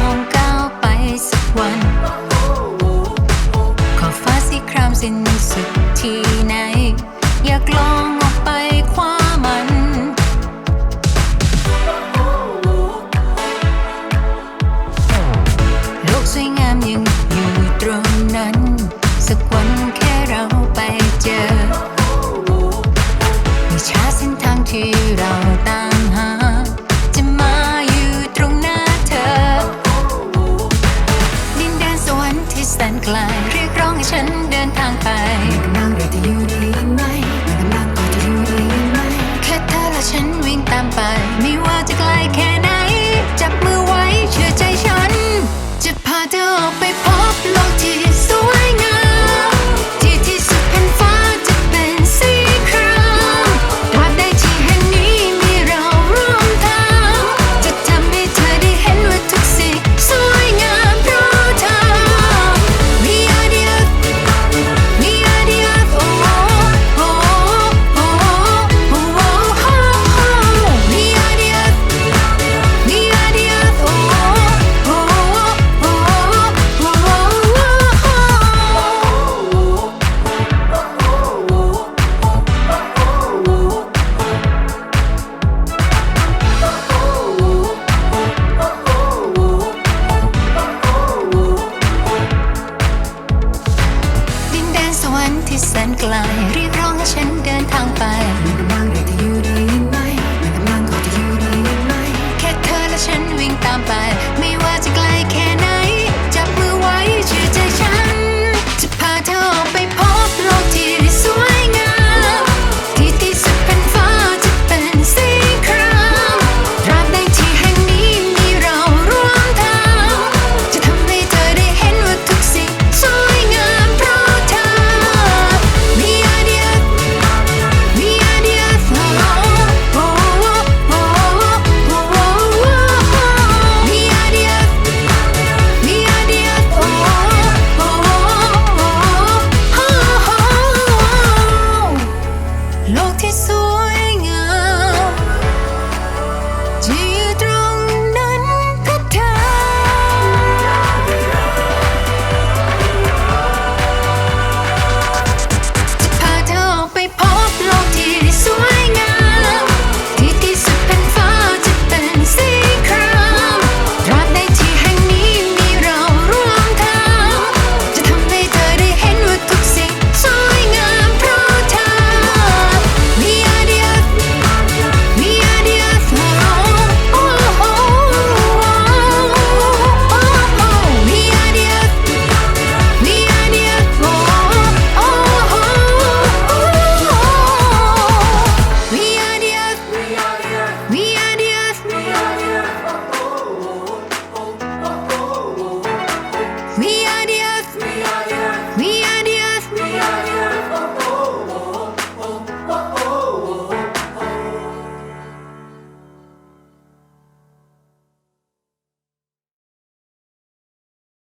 громко. line. สวรรค์ที่แสนไกลรีบร้องให้ฉันเดินทางไปมีกำลังเดียที่